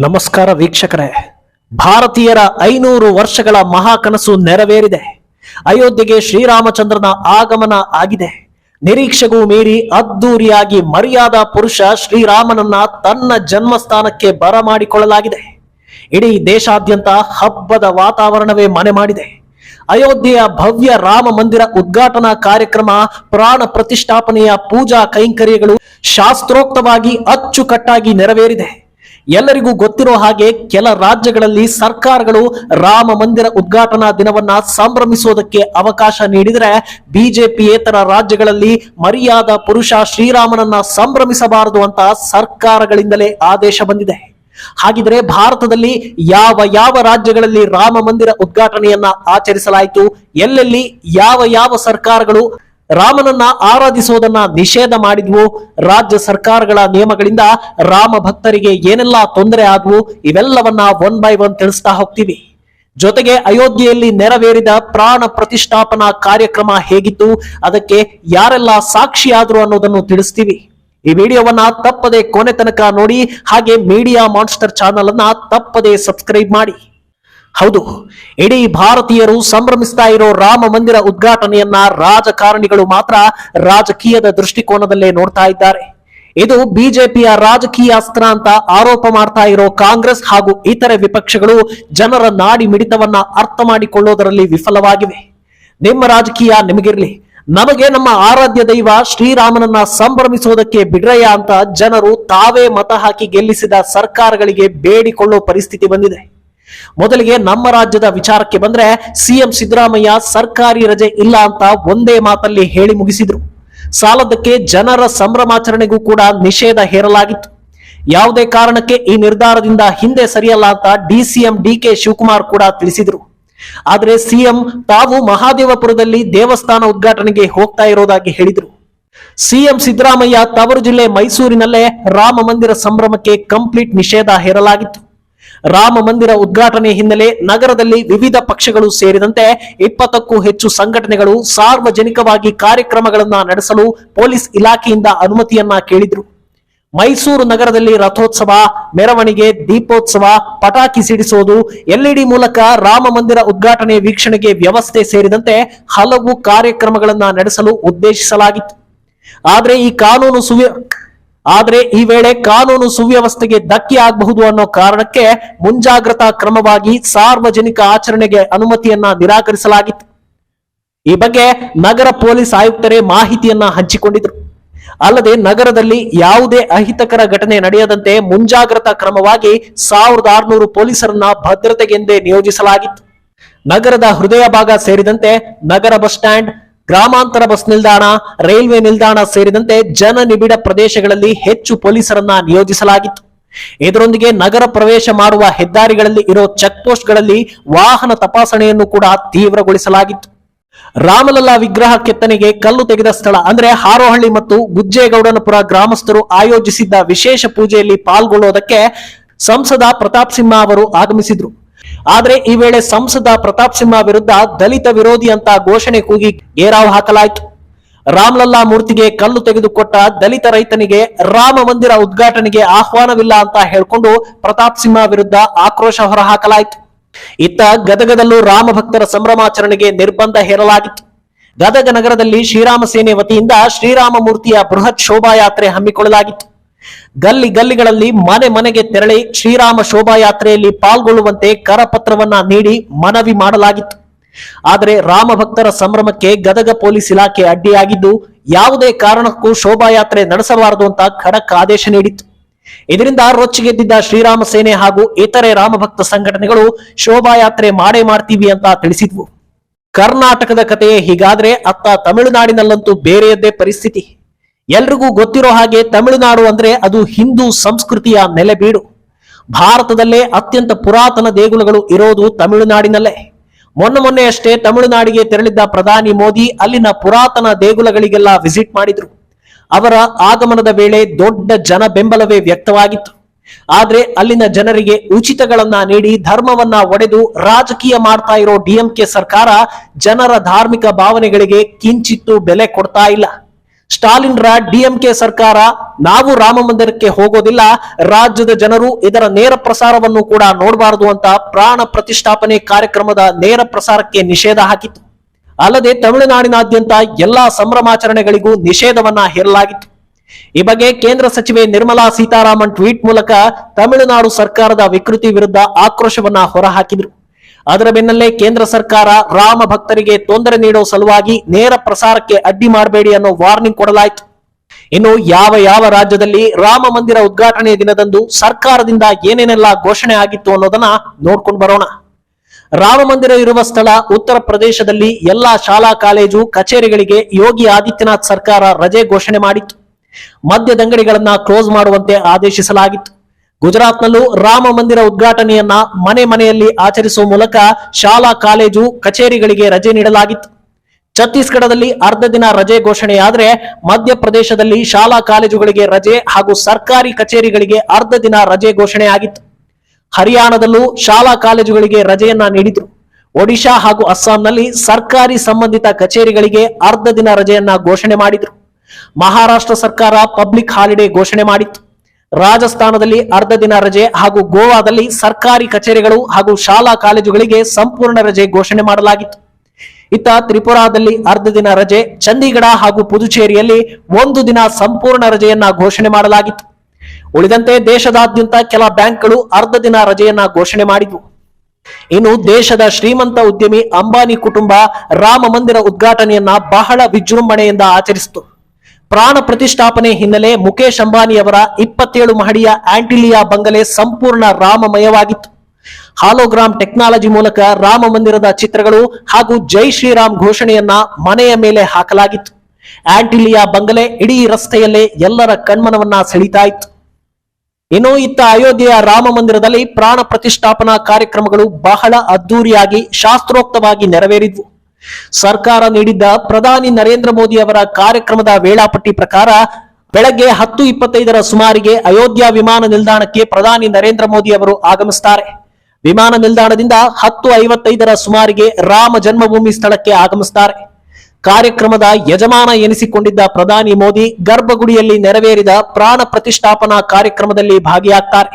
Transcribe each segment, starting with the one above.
ನಮಸ್ಕಾರ ವೀಕ್ಷಕರೇ. ಭಾರತೀಯರ ಐನೂರು ವರ್ಷಗಳ ಮಹಾಕನಸು ನೆರವೇರಿದೆ. ಅಯೋಧ್ಯೆಗೆ ಶ್ರೀರಾಮಚಂದ್ರನ ಆಗಮನ ಆಗಿದೆ. ನಿರೀಕ್ಷೆಗೂ ಮೀರಿ ಅದ್ದೂರಿಯಾಗಿ ಮರ್ಯಾದಾ ಪುರುಷ ಶ್ರೀರಾಮನನ್ನ ತನ್ನ ಜನ್ಮಸ್ಥಾನಕ್ಕೆ ಬರಮಾಡಿಕೊಳ್ಳಲಾಗಿದೆ. ಇಡೀ ದೇಶಾದ್ಯಂತ ಹಬ್ಬದ ವಾತಾವರಣವೇ ಮನೆ ಮಾಡಿದೆ. ಅಯೋಧ್ಯೆಯ ಭವ್ಯ ರಾಮ ಮಂದಿರ ಉದ್ಘಾಟನಾ ಕಾರ್ಯಕ್ರಮ, ಪ್ರಾಣ ಪ್ರತಿಷ್ಠಾಪನೆಯ ಪೂಜಾ ಕೈಂಕರ್ಯಗಳು ಶಾಸ್ತ್ರೋಕ್ತವಾಗಿ ಅಚ್ಚುಕಟ್ಟಾಗಿ ನೆರವೇರಿದೆ. ಎಲ್ಲರಿಗೂ ಗೊತ್ತಿರೋ ಹಾಗೆ ಕೆಲ ರಾಜ್ಯಗಳಲ್ಲಿ ಸರ್ಕಾರಗಳು ರಾಮ ಮಂದಿರ ಉದ್ಘಾಟನಾ ದಿನವನ್ನ ಸಂಭ್ರಮಿಸುವುದಕ್ಕೆ ಅವಕಾಶ ನೀಡಿದರೆ ಬಿಜೆಪಿಯೇತರ ರಾಜ್ಯಗಳಲ್ಲಿ ಮರ್ಯಾದ ಪುರುಷ ಶ್ರೀರಾಮನನ್ನ ಸಂಭ್ರಮಿಸಬಾರದು ಅಂತ ಸರ್ಕಾರಗಳಿಂದಲೇ ಆದೇಶ ಬಂದಿದೆ. ಹಾಗಿದ್ರೆ ಭಾರತದಲ್ಲಿ ಯಾವ ಯಾವ ರಾಜ್ಯಗಳಲ್ಲಿ ರಾಮ ಮಂದಿರ ಉದ್ಘಾಟನೆಯನ್ನ ಆಚರಿಸಲಾಯಿತು, ಎಲ್ಲೆಲ್ಲಿ ಯಾವ ಯಾವ ಸರ್ಕಾರಗಳು ರಾಮನನ್ನ ಆರಾಧಿಸುವುದನ್ನ ನಿಷೇಧ ಮಾಡಿದ್ವು. ರಾಜ್ಯ ಸರ್ಕಾರಗಳ ನಿಯಮಗಳಿಂದ ರಾಮ ಭಕ್ತರಿಗೆ ಏನೆಲ್ಲ ತೊಂದರೆ ಆದ್ವು, ಇವೆಲ್ಲವನ್ನ ಒನ್ ಬೈ ಒನ್ ತಿಳಿಸ್ತಾ ಹೋಗ್ತೀವಿ. ಜೊತೆಗೆ ಅಯೋಧ್ಯೆಯಲ್ಲಿ ನೆರವೇರಿದ ಪ್ರಾಣ ಪ್ರತಿಷ್ಠಾಪನಾ ಕಾರ್ಯಕ್ರಮ ಹೇಗಿತ್ತು, ಅದಕ್ಕೆ ಯಾರೆಲ್ಲ ಸಾಕ್ಷಿಯಾದ್ರು ಅನ್ನೋದನ್ನು ತಿಳಿಸ್ತೀವಿ. ಈ ವಿಡಿಯೋವನ್ನ ತಪ್ಪದೆ ಕೊನೆ ತನಕ ನೋಡಿ, ಹಾಗೆ ಮೀಡಿಯಾ ಮಾನ್ಸ್ಟರ್ ಚಾನಲ್ ಅನ್ನ ತಪ್ಪದೆ ಸಬ್ಸ್ಕ್ರೈಬ್ ಮಾಡಿ. ಹೌದು, ಇಡೀ ಭಾರತೀಯರು ಸಂಭ್ರಮಿಸ್ತಾ ಇರೋ ರಾಮ ಮಂದಿರ ಉದ್ಘಾಟನೆಯನ್ನ ರಾಜಕಾರಣಿಗಳು ಮಾತ್ರ ರಾಜಕೀಯದ ದೃಷ್ಟಿಕೋನದಲ್ಲೇ ನೋಡ್ತಾ ಇದ್ದಾರೆ. ಇದು ಬಿಜೆಪಿಯ ರಾಜಕೀಯ ಅಸ್ತ್ರ ಅಂತ ಆರೋಪ ಮಾಡ್ತಾ ಇರೋ ಕಾಂಗ್ರೆಸ್ ಹಾಗೂ ಇತರೆ ವಿಪಕ್ಷಗಳು ಜನರ ನಾಡಿ ಮಿಡಿತವನ್ನ ಅರ್ಥ ಮಾಡಿಕೊಳ್ಳೋದರಲ್ಲಿ ವಿಫಲವಾಗಿವೆ. ನಿಮ್ಮ ರಾಜಕೀಯ ನಿಮಗಿರ್ಲಿ. ನಮಗೆ ನಮ್ಮ ಆರಾಧ್ಯ ದೈವ ಶ್ರೀರಾಮನನ್ನ ಸಂಭ್ರಮಿಸೋದಕ್ಕೆ ಬಿಡ್ರಯ್ಯ ಅಂತ ಜನರು ತಾವೇ ಮತ ಹಾಕಿ ಗೆಲ್ಲಿಸಿದ ಸರ್ಕಾರಗಳಿಗೆ ಬೇಡಿಕೊಳ್ಳೋ ಪರಿಸ್ಥಿತಿ ಬಂದಿದೆ. ಮೊದಲಿಗೆ ನಮ್ಮ ರಾಜ್ಯದ ವಿಚಾರಕ್ಕೆ ಬಂದ್ರೆ ಸಿಎಂ ಸಿದ್ದರಾಮಯ್ಯ ಸರ್ಕಾರಿ ರಜೆ ಇಲ್ಲ ಅಂತ ಒಂದೇ ಮಾತಲ್ಲಿ ಹೇಳಿ ಮುಗಿಸಿದ್ರು. ಸಾಲದಕ್ಕೆ ಜನರ ಸಂಭ್ರಮಾಚರಣೆಗೂ ಕೂಡ ನಿಷೇಧ ಹೇರಲಾಗಿತ್ತು. ಯಾವುದೇ ಕಾರಣಕ್ಕೆ ಈ ನಿರ್ಧಾರದಿಂದ ಹಿಂದೆ ಸರಿಯಲ್ಲ ಅಂತ ಡಿಸಿಎಂ ಡಿಕೆ ಶಿವಕುಮಾರ್ ಕೂಡ ತಿಳಿಸಿದ್ರು. ಆದ್ರೆ ಸಿಎಂ ತಾವು ಮಹಾದೇವಪುರದಲ್ಲಿ ದೇವಸ್ಥಾನ ಉದ್ಘಾಟನೆಗೆ ಹೋಗ್ತಾ ಇರೋದಾಗಿ ಹೇಳಿದ್ರು. ಸಿಎಂ ಸಿದ್ದರಾಮಯ್ಯ ತವರು ಜಿಲ್ಲೆ ಮೈಸೂರಿನಲ್ಲೇ ರಾಮ ಮಂದಿರ ಸಂಭ್ರಮಕ್ಕೆ ಕಂಪ್ಲೀಟ್ ನಿಷೇಧ ಹೇರಲಾಗಿತ್ತು. ರಾಮ ಮಂದಿರ ಉದ್ಘಾಟನೆ ಹಿನ್ನೆಲೆ ನಗರದಲ್ಲಿ ವಿವಿಧ ಪಕ್ಷಗಳು ಸೇರಿದಂತೆ ಇಪ್ಪತ್ತಕ್ಕೂ ಹೆಚ್ಚು ಸಂಘಟನೆಗಳು ಸಾರ್ವಜನಿಕವಾಗಿ ಕಾರ್ಯಕ್ರಮಗಳನ್ನ ನಡೆಸಲು ಪೊಲೀಸ್ ಇಲಾಖೆಯಿಂದ ಅನುಮತಿಯನ್ನ ಕೇಳಿದ್ರು. ಮೈಸೂರು ನಗರದಲ್ಲಿ ರಥೋತ್ಸವ, ಮೆರವಣಿಗೆ, ದೀಪೋತ್ಸವ, ಪಟಾಕಿ ಸಿಡಿಸೋದು, ಎಲ್ಇಡಿ ಮೂಲಕ ರಾಮ ಮಂದಿರ ಉದ್ಘಾಟನೆ ವೀಕ್ಷಣೆಗೆ ವ್ಯವಸ್ಥೆ ಸೇರಿದಂತೆ ಹಲವು ಕಾರ್ಯಕ್ರಮಗಳನ್ನ ನಡೆಸಲು ಉದ್ದೇಶಿಸಲಾಗಿತ್ತು. ಆದರೆ ಈ ಕಾನೂನು ಸುವ್ಯ ಆದ್ರೆ ಈ ವೇಳೆ ಕಾನೂನು ಸುವ್ಯವಸ್ಥೆಗೆ ಧಕ್ಕೆ ಆಗಬಹುದು ಅನ್ನೋ ಕಾರಣಕ್ಕೆ ಮುಂಜಾಗ್ರತಾ ಕ್ರಮವಾಗಿ ಸಾರ್ವಜನಿಕ ಆಚರಣೆಗೆ ಅನುಮತಿಯನ್ನ ನಿರಾಕರಿಸಲಾಗಿತ್ತು. ಈ ಬಗ್ಗೆ ನಗರ ಪೊಲೀಸ್ ಆಯುಕ್ತರೇ ಮಾಹಿತಿಯನ್ನ ಹಂಚಿಕೊಂಡಿದ್ರು. ಅಲ್ಲದೆ ನಗರದಲ್ಲಿ ಯಾವುದೇ ಅಹಿತಕರ ಘಟನೆ ನಡೆಯದಂತೆ ಮುಂಜಾಗ್ರತಾ ಕ್ರಮವಾಗಿ ಸಾವಿರದ ಆರುನೂರು ಪೊಲೀಸರನ್ನ ಭದ್ರತೆಗೆಂದೇ ನಿಯೋಜಿಸಲಾಗಿತ್ತು. ನಗರದ ಹೃದಯ ಭಾಗ ಸೇರಿದಂತೆ ನಗರ ಬಸ್ ಸ್ಟ್ಯಾಂಡ್ ಗ್ರಾಮಾಂತರ ಬಸ್ ನಿಲ್ದಾಣ, ರೈಲ್ವೆ ನಿಲ್ದಾಣ ಸೇರಿದಂತೆ ಜನನಿಬಿಡ ಪ್ರದೇಶಗಳಲ್ಲಿ ಹೆಚ್ಚು ಪೊಲೀಸರನ್ನ ನಿಯೋಜಿಸಲಾಗಿತ್ತು. ಇದರೊಂದಿಗೆ ನಗರ ಪ್ರವೇಶ ಮಾಡುವ ಹೆದ್ದಾರಿಗಳಲ್ಲಿ ಇರೋ ಚೆಕ್ ಪೋಸ್ಟ್ಗಳಲ್ಲಿ ವಾಹನ ತಪಾಸಣೆಯನ್ನು ಕೂಡ ತೀವ್ರಗೊಳಿಸಲಾಗಿತ್ತು. ರಾಮಲಲ್ಲಾ ವಿಗ್ರಹ ಕೆತ್ತನೆಗೆ ಕಲ್ಲು ತೆಗೆದ ಸ್ಥಳ ಅಂದ್ರೆ ಹಾರೋಹಳ್ಳಿ ಮತ್ತು ಗುಜ್ಜೇಗೌಡನಪುರ ಗ್ರಾಮಸ್ಥರು ಆಯೋಜಿಸಿದ್ದ ವಿಶೇಷ ಪೂಜೆಯಲ್ಲಿ ಪಾಲ್ಗೊಳ್ಳುವುದಕ್ಕೆ ಸಂಸದ ಪ್ರತಾಪ್ ಸಿಂಹ ಅವರು ಆಗಮಿಸಿದ್ರು. ಆದ್ರೆ ಈ ವೇಳೆ ಸಂಸದ ಪ್ರತಾಪ್ ಸಿಂಹ ವಿರುದ್ಧ ದಲಿತ ವಿರೋಧಿ ಅಂತ ಘೋಷಣೆ ಕೂಗಿ ಗೇರಾವ್ ಹಾಕಲಾಯಿತು. ರಾಮ್ಲಲ್ಲಾ ಮೂರ್ತಿಗೆ ಕಲ್ಲು ತೆಗೆದುಕೊಟ್ಟ ದಲಿತ ರೈತನಿಗೆ ರಾಮ ಮಂದಿರ ಉದ್ಘಾಟನೆಗೆ ಆಹ್ವಾನವಿಲ್ಲ ಅಂತ ಹೇಳ್ಕೊಂಡು ಪ್ರತಾಪ್ ಸಿಂಹ ವಿರುದ್ಧ ಆಕ್ರೋಶ ಹೊರಹಾಕಲಾಯಿತು. ಇತ್ತ ಗದಗದಲ್ಲೂ ರಾಮ ಭಕ್ತರ ಸಂಭ್ರಮಾಚರಣೆಗೆ ನಿರ್ಬಂಧ ಹೇರಲಾಗಿತ್ತು. ಗದಗ ನಗರದಲ್ಲಿ ಶ್ರೀರಾಮ ಸೇನೆ ವತಿಯಿಂದ ಶ್ರೀರಾಮ ಮೂರ್ತಿಯ ಬೃಹತ್ ಶೋಭಾಯಾತ್ರೆ ಹಮ್ಮಿಕೊಳ್ಳಲಾಗಿತ್ತು. ಗಲ್ಲಿ ಗಲ್ಲಿಗಳಲ್ಲಿ ಮನೆ ಮನೆಗೆ ತೆರಳಿ ಶ್ರೀರಾಮ ಶೋಭಾಯಾತ್ರೆಯಲ್ಲಿ ಪಾಲ್ಗೊಳ್ಳುವಂತೆ ಕರಪತ್ರವನ್ನ ನೀಡಿ ಮನವಿ ಮಾಡಲಾಗಿತ್ತು. ಆದರೆ ರಾಮ ಭಕ್ತರ ಸಂಭ್ರಮಕ್ಕೆ ಗದಗ ಪೊಲೀಸ್ ಇಲಾಖೆ ಅಡ್ಡಿಯಾಗಿದ್ದು, ಯಾವುದೇ ಕಾರಣಕ್ಕೂ ಶೋಭಾಯಾತ್ರೆ ನಡೆಸಬಾರದು ಅಂತ ಖಡಕ್ ಆದೇಶ ನೀಡಿತ್ತು. ಇದರಿಂದ ರೊಚ್ಚಿಗೆದ್ದಿದ್ದ ಶ್ರೀರಾಮ ಸೇನೆ ಹಾಗೂ ಇತರೆ ರಾಮಭಕ್ತ ಸಂಘಟನೆಗಳು ಶೋಭಾಯಾತ್ರೆ ಮಾಡೇ ಮಾಡ್ತೀವಿ ಅಂತ ತಿಳಿಸಿದ್ವು. ಕರ್ನಾಟಕದ ಕಥೆಯೇ ಹೀಗಾದ್ರೆ ಅತ್ತ ತಮಿಳುನಾಡಿನಲ್ಲಂತೂ ಬೇರೆಯದ್ದೇ ಪರಿಸ್ಥಿತಿ. ಎಲ್ರಿಗೂ ಗೊತ್ತಿರೋ ಹಾಗೆ ತಮಿಳುನಾಡು ಅಂದ್ರೆ ಅದು ಹಿಂದೂ ಸಂಸ್ಕೃತಿಯ ನೆಲೆಬೀಡು. ಭಾರತದಲ್ಲೇ ಅತ್ಯಂತ ಪುರಾತನ ದೇಗುಲಗಳು ಇರೋದು ತಮಿಳುನಾಡಿನಲ್ಲೇ. ಮೊನ್ನೆ ಮೊನ್ನೆಯಷ್ಟೇ ತಮಿಳುನಾಡಿಗೆ ತೆರಳಿದ್ದ ಪ್ರಧಾನಿ ಮೋದಿ ಅಲ್ಲಿನ ಪುರಾತನ ದೇಗುಲಗಳಿಗೆಲ್ಲ ವಿಸಿಟ್ ಮಾಡಿದ್ರು. ಅವರ ಆಗಮನದ ವೇಳೆ ದೊಡ್ಡ ಜನ ಬೆಂಬಲವೇ ವ್ಯಕ್ತವಾಗಿತ್ತು. ಆದ್ರೆ ಅಲ್ಲಿನ ಜನರಿಗೆ ಉಚಿತಗಳನ್ನ ನೀಡಿ ಧರ್ಮವನ್ನ ಒಡೆದು ರಾಜಕೀಯ ಮಾಡ್ತಾ ಇರೋ ಡಿಎಂಕೆ ಸರ್ಕಾರ ಜನರ ಧಾರ್ಮಿಕ ಭಾವನೆಗಳಿಗೆ ಕಿಂಚಿತ್ತು ಬೆಲೆ ಕೊಡ್ತಾ ಇಲ್ಲ. ಸ್ಟಾಲಿನ್ರ ಡಿಎಂಕೆ ಸರ್ಕಾರ ನಾವು ರಾಮ ಮಂದಿರಕ್ಕೆ ಹೋಗೋದಿಲ್ಲ. ರಾಜ್ಯದ ಜನರು ಇದರ ನೇರ ಪ್ರಸಾರವನ್ನು ಕೂಡ ನೋಡಬಾರದು ಅಂತ ಪ್ರಾಣ ಪ್ರತಿಷ್ಠಾಪನೆ ಕಾರ್ಯಕ್ರಮದ ನೇರ ಪ್ರಸಾರಕ್ಕೆ ನಿಷೇಧ ಹಾಕಿತ್ತು. ಅಲ್ಲದೆ ತಮಿಳುನಾಡಿನಾದ್ಯಂತ ಎಲ್ಲಾ ಸಂಭ್ರಮಾಚರಣೆಗಳಿಗೂ ನಿಷೇಧವನ್ನ ಹೇರಲಾಗಿತ್ತು. ಈ ಬಗ್ಗೆ ಕೇಂದ್ರ ಸಚಿವೆ ನಿರ್ಮಲಾ ಸೀತಾರಾಮನ್ ಟ್ವೀಟ್ ಮೂಲಕ ತಮಿಳುನಾಡು ಸರ್ಕಾರದ ವಿಕೃತಿ ವಿರುದ್ಧ ಆಕ್ರೋಶವನ್ನ ಹೊರಹಾಕಿದ್ರು. ಅದರ ಬೆನ್ನಲ್ಲೇ ಕೇಂದ್ರ ಸರ್ಕಾರ ರಾಮ ಭಕ್ತರಿಗೆ ತೊಂದರೆ ನೀಡೋ ಸಲುವಾಗಿ ನೇರ ಪ್ರಸಾರಕ್ಕೆ ಅಡ್ಡಿ ಮಾಡಬೇಡಿ ಅನ್ನೋ ವಾರ್ನಿಂಗ್ ಕೊಡಲಾಯಿತು. ಇನ್ನು ಯಾವ ಯಾವ ರಾಜ್ಯದಲ್ಲಿ ರಾಮ ಮಂದಿರ ಉದ್ಘಾಟನೆ ದಿನದಂದು ಸರ್ಕಾರದಿಂದ ಏನೇನೆಲ್ಲ ಘೋಷಣೆ ಆಗಿತ್ತು ಅನ್ನೋದನ್ನ ನೋಡ್ಕೊಂಡು ಬರೋಣ. ರಾಮ ಮಂದಿರ ಇರುವ ಸ್ಥಳ ಉತ್ತರ ಪ್ರದೇಶದಲ್ಲಿ ಎಲ್ಲಾ ಶಾಲಾ ಕಾಲೇಜು ಕಚೇರಿಗಳಿಗೆ ಯೋಗಿ ಆದಿತ್ಯನಾಥ್ ಸರ್ಕಾರ ರಜೆ ಘೋಷಣೆ ಮಾಡಿತ್ತು. ಮದ್ಯದಂಗಡಿಗಳನ್ನ ಕ್ಲೋಸ್ ಮಾಡುವಂತೆ ಆದೇಶಿಸಲಾಗಿತ್ತು. ಗುಜರಾತ್ನಲ್ಲೂ ರಾಮ ಮಂದಿರ ಉದ್ಘಾಟನೆಯನ್ನ ಮನೆ ಮನೆಯಲ್ಲಿ ಆಚರಿಸುವ ಮೂಲಕ ಶಾಲಾ, ಕಾಲೇಜು, ಕಚೇರಿಗಳಿಗೆ ರಜೆ ನೀಡಲಾಗಿತ್ತು. ಛತ್ತೀಸ್ಗಢದಲ್ಲಿ ಅರ್ಧ ದಿನ ರಜೆ ಘೋಷಣೆಯಾದ್ರೆ ಮಧ್ಯಪ್ರದೇಶದಲ್ಲಿ ಶಾಲಾ, ಕಾಲೇಜುಗಳಿಗೆ ರಜೆ ಹಾಗೂ ಸರ್ಕಾರಿ ಕಚೇರಿಗಳಿಗೆ ಅರ್ಧ ದಿನ ರಜೆ ಘೋಷಣೆ ಆಗಿತ್ತು. ಹರಿಯಾಣದಲ್ಲೂ ಶಾಲಾ, ಕಾಲೇಜುಗಳಿಗೆ ರಜೆಯನ್ನ ನೀಡಿದ್ರು. ಒಡಿಶಾ ಹಾಗೂ ಅಸ್ಸಾಂನಲ್ಲಿ ಸರ್ಕಾರಿ ಸಂಬಂಧಿತ ಕಚೇರಿಗಳಿಗೆ ಅರ್ಧ ದಿನ ರಜೆಯನ್ನ ಘೋಷಣೆ ಮಾಡಿದ್ರು. ಮಹಾರಾಷ್ಟ್ರ ಸರ್ಕಾರ ಪಬ್ಲಿಕ್ ಹಾಲಿಡೇ ಘೋಷಣೆ ಮಾಡಿತ್ತು. ರಾಜಸ್ಥಾನದಲ್ಲಿ ಅರ್ಧ ದಿನ ರಜೆ ಹಾಗೂ ಗೋವಾದಲ್ಲಿ ಸರ್ಕಾರಿ ಕಚೇರಿಗಳು ಹಾಗೂ ಶಾಲಾ ಕಾಲೇಜುಗಳಿಗೆ ಸಂಪೂರ್ಣ ರಜೆ ಘೋಷಣೆ ಮಾಡಲಾಗಿತ್ತು. ಇತ್ತ ತ್ರಿಪುರಾದಲ್ಲಿ ಅರ್ಧ ದಿನ ರಜೆ, ಚಂಡೀಗಢ ಹಾಗೂ ಪುದುಚೇರಿಯಲ್ಲಿ ಒಂದು ದಿನ ಸಂಪೂರ್ಣ ರಜೆಯನ್ನ ಘೋಷಣೆ ಮಾಡಲಾಗಿತ್ತು. ಉಳಿದಂತೆ ದೇಶದಾದ್ಯಂತ ಕೆಲ ಬ್ಯಾಂಕ್ಗಳು ಅರ್ಧ ದಿನ ರಜೆಯನ್ನ ಘೋಷಣೆ ಮಾಡಿದ್ವು. ಇನ್ನು ದೇಶದ ಶ್ರೀಮಂತ ಉದ್ಯಮಿ ಅಂಬಾನಿ ಕುಟುಂಬ ರಾಮ ಮಂದಿರ ಉದ್ಘಾಟನೆಯನ್ನ ಬಹಳ ವಿಜೃಂಭಣೆಯಿಂದ ಆಚರಿಸಿತು. ಪ್ರಾಣ ಪ್ರತಿಷ್ಠಾಪನೆ ಹಿನ್ನೆಲೆ ಮುಖೇಶ್ ಅಂಬಾನಿಯವರ ಇಪ್ಪತ್ತೇಳು ಮಹಡಿಯ ಆಂಟಿಲಿಯಾ ಬಂಗಲೆ ಸಂಪೂರ್ಣ ರಾಮಮಯವಾಗಿತ್ತು. ಹಾಲೋಗ್ರಾಮ್ ಟೆಕ್ನಾಲಜಿ ಮೂಲಕ ರಾಮ ಮಂದಿರದ ಚಿತ್ರಗಳು ಹಾಗೂ ಜೈ ಶ್ರೀರಾಮ್ ಘೋಷಣೆಯನ್ನ ಮನೆಯ ಮೇಲೆ ಹಾಕಲಾಗಿತ್ತು. ಆಂಟಿಲಿಯಾ ಬಂಗಲೆ ಇಡೀ ರಸ್ತೆಯಲ್ಲೇ ಎಲ್ಲರ ಕಣ್ಮನವನ್ನ ಸೆಳೀತಾ ಇತ್ತು ಇನ್ನು ಇತ್ತ ಅಯೋಧ್ಯೆಯ ರಾಮ ಮಂದಿರದಲ್ಲಿ ಪ್ರಾಣ ಪ್ರತಿಷ್ಠಾಪನಾ ಕಾರ್ಯಕ್ರಮಗಳು ಬಹಳ ಅದ್ದೂರಿಯಾಗಿ ಶಾಸ್ತ್ರೋಕ್ತವಾಗಿ ನೆರವೇರಿದ್ವು. ಸರ್ಕಾರ ನೀಡಿದ್ದ ಪ್ರಧಾನಿ ನರೇಂದ್ರ ಮೋದಿ ಅವರ ಕಾರ್ಯಕ್ರಮದ ವೇಳಾಪಟ್ಟಿ ಪ್ರಕಾರ ಬೆಳಗ್ಗೆ ಹತ್ತು ಇಪ್ಪತ್ತೈದರ ಸುಮಾರಿಗೆ ಅಯೋಧ್ಯ ವಿಮಾನ ನಿಲ್ದಾಣಕ್ಕೆ ಪ್ರಧಾನಿ ನರೇಂದ್ರ ಮೋದಿ ಅವರು ಆಗಮಿಸುತ್ತಾರೆ ವಿಮಾನ ನಿಲ್ದಾಣದಿಂದ ಹತ್ತು ಐವತ್ತೈದರ ಸುಮಾರಿಗೆ ರಾಮ ಜನ್ಮಭೂಮಿ ಸ್ಥಳಕ್ಕೆ ಆಗಮಿಸುತ್ತಾರೆ ಕಾರ್ಯಕ್ರಮದ ಯಜಮಾನ ಎನಿಸಿಕೊಂಡಿದ್ದ ಪ್ರಧಾನಿ ಮೋದಿ ಗರ್ಭಗುಡಿಯಲ್ಲಿ ನೆರವೇರಿದ ಪ್ರಾಣ ಪ್ರತಿಷ್ಠಾಪನಾ ಕಾರ್ಯಕ್ರಮದಲ್ಲಿ ಭಾಗಿಯಾಗ್ತಾರೆ.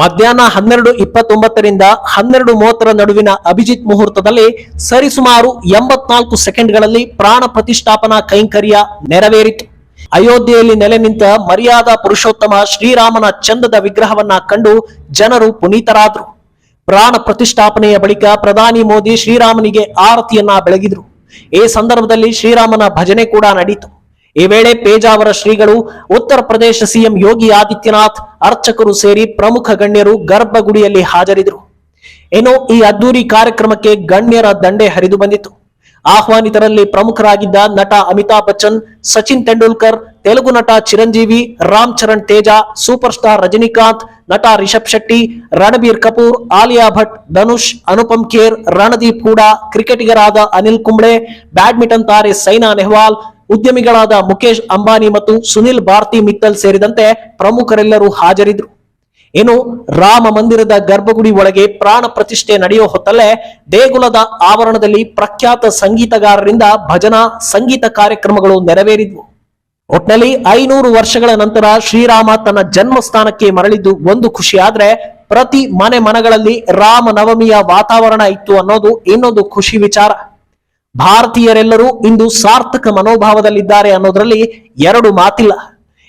ಮಧ್ಯಾಹ್ನ ಹನ್ನೆರಡು ಇಪ್ಪತ್ತೊಂಬತ್ತರಿಂದ ಹನ್ನೆರಡು ಮೂವತ್ತರ ನಡುವಿನ ಅಭಿಜಿತ್ ಮುಹೂರ್ತದಲ್ಲಿ ಸರಿಸುಮಾರು ಎಂಬತ್ನಾಲ್ಕು ಸೆಕೆಂಡ್ಗಳಲ್ಲಿ ಪ್ರಾಣ ಪ್ರತಿಷ್ಠಾಪನಾ ಕೈಂಕರ್ಯ ನೆರವೇರಿತು. ಅಯೋಧ್ಯೆಯಲ್ಲಿ ನೆಲೆ ನಿಂತ ಮರ್ಯಾದಾ ಪುರುಷೋತ್ತಮ ಶ್ರೀರಾಮನ ಚಂದದ ವಿಗ್ರಹವನ್ನ ಕಂಡು ಜನರು ಪುನೀತರಾದರು. ಪ್ರಾಣ ಪ್ರತಿಷ್ಠಾಪನೆಯ ಬಳಿಕ ಪ್ರಧಾನಿ ಮೋದಿ ಶ್ರೀರಾಮನಿಗೆ ಆರತಿಯನ್ನ ಬೆಳಗಿದ್ರು. ಈ ಸಂದರ್ಭದಲ್ಲಿ ಶ್ರೀರಾಮನ ಭಜನೆ ಕೂಡ ನಡೀತು. ಈ ವೇಳೆ ಪೇಜಾವರ ಶ್ರೀಗಳು, ಉತ್ತರ ಪ್ರದೇಶ ಸಿಎಂ ಯೋಗಿ ಆದಿತ್ಯನಾಥ್, ಅರ್ಚಕರು ಸೇರಿ ಪ್ರಮುಖ ಗಣ್ಯರು ಗರ್ಭಗುಡಿಯಲ್ಲಿ ಹಾಜರಿದರು ಇನ್ನು ಈ ಅದ್ದೂರಿ ಕಾರ್ಯಕ್ರಮಕ್ಕೆ ಗಣ್ಯರ ದಂಡೆ ಹರಿದು ಬಂದಿತು ಆಹ್ವಾನಿತರಲ್ಲಿ ಪ್ರಮುಖರಾಗಿದ್ದ ನಟ ಅಮಿತಾಬ್ ಬಚ್ಚನ್, ಸಚಿನ್ ತೆಂಡೂಲ್ಕರ್, ತೆಲುಗು ನಟ ಚಿರಂಜೀವಿ, ರಾಮ್ ಚರಣ್ ತೇಜ, ಸೂಪರ್ ಸ್ಟಾರ್ ರಜನಿಕಾಂತ್, ನಟ ರಿಷಬ್ ಶೆಟ್ಟಿ, ರಣಬೀರ್ ಕಪೂರ್, ಆಲಿಯಾ ಭಟ್, ಧನುಷ್, ಅನುಪಮ್ ಖೇರ್, ರಣದೀಪ್ ಹೂಡಾ, ಕ್ರಿಕೆಟಿಗರಾದ ಅನಿಲ್ ಕುಂಬ್ಳೆ, ಬ್ಯಾಡ್ಮಿಂಟನ್ ತಾರೆ ಸೈನಾ ನೆಹ್ವಾಲ್, ಉದ್ಯಮಿಗಳಾದ ಮುಖೇಶ್ ಅಂಬಾನಿ ಮತ್ತು ಸುನಿಲ್ ಭಾರತಿ ಮಿತ್ತಲ್ ಸೇರಿದಂತೆ ಪ್ರಮುಖರೆಲ್ಲರೂ ಹಾಜರಿದ್ರು. ಇನ್ನು ರಾಮ ಮಂದಿರದ ಗರ್ಭಗುಡಿ ಒಳಗೆ ಪ್ರಾಣ ಪ್ರತಿಷ್ಠೆ ನಡೆಯೋ ಹೊತ್ತಲ್ಲೇ ದೇಗುಲದ ಆವರಣದಲ್ಲಿ ಪ್ರಖ್ಯಾತ ಸಂಗೀತಗಾರರಿಂದ ಭಜನಾ ಸಂಗೀತ ಕಾರ್ಯಕ್ರಮಗಳು ನೆರವೇರಿದ್ವು. ಒಟ್ನಲ್ಲಿ ಐನೂರು ವರ್ಷಗಳ ನಂತರ ಶ್ರೀರಾಮ ತನ್ನ ಜನ್ಮಸ್ಥಾನಕ್ಕೆ ಮರಳಿದ್ದು ಒಂದು ಖುಷಿ ಪ್ರತಿ ಮನೆ ಮನಗಳಲ್ಲಿ ರಾಮ ನವಮಿಯ ವಾತಾವರಣ ಇತ್ತು ಅನ್ನೋದು ಇನ್ನೊಂದು ಖುಷಿ ವಿಚಾರ. ಭಾರತೀಯರೆಲ್ಲರೂ ಇಂದು ಸಾರ್ಥಕ ಮನೋಭಾವದಲ್ಲಿದ್ದಾರೆ ಅನ್ನೋದ್ರಲ್ಲಿ ಎರಡು ಮಾತಿಲ್ಲ.